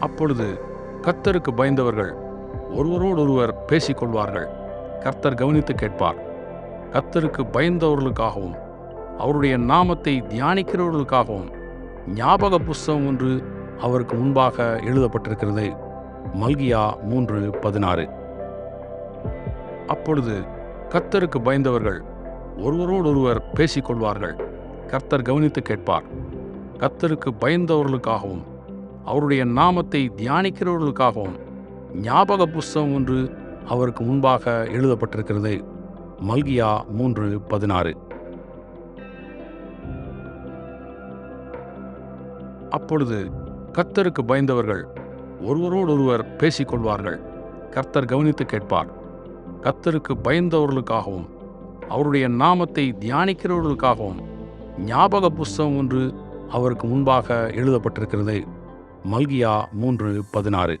அப்பொழுது கர்த்தருக்கு பயந்தவர்கள் ஒருவரோடொருவர் பேசிக்கொள்வார்கள். கர்த்தர் கவனித்து கேட்பார். கர்த்தருக்கு பயந்தவர்களுக்காகவும் அவருடைய நாமத்தை தியானிக்கிறவர்களுக்காகவும் ஞாபக புஸ்தகம் ஒன்று அவருக்கு முன்பாக எழுதப்பட்டிருக்கிறது. மல்கியா மூன்று பதினாறு. அப்பொழுது கர்த்தருக்கு பயந்தவர்கள் ஒருவரோடொருவர் பேசிக்கொள்வார்கள். கர்த்தர் கவனித்து கேட்பார். கர்த்தருக்கு பயந்தவர்களுக்காகவும் அவருடைய நாமத்தை தியானிக்கிறவர்களுக்காகவும் ஞாபக புஸ்தகம் ஒன்று அவருக்கு முன்பாக எழுதப்பட்டிருக்கிறது. மல்கியா மூன்று பதினாறு. அப்பொழுது கர்த்தருக்கு பயந்தவர்கள் ஒருவரோடொருவர் பேசிக்கொள்வார்கள். கர்த்தர் கவனித்து கேட்பார். கர்த்தருக்கு பயந்தவர்களுக்காகவும் அவருடைய நாமத்தை தியானிக்கிறவர்களுக்காகவும் ஞாபக புஸ்தகம் ஒன்று அவருக்கு முன்பாக எழுதப்பட்டிருக்கிறது. மல்கியா மூன்று பதினாறு.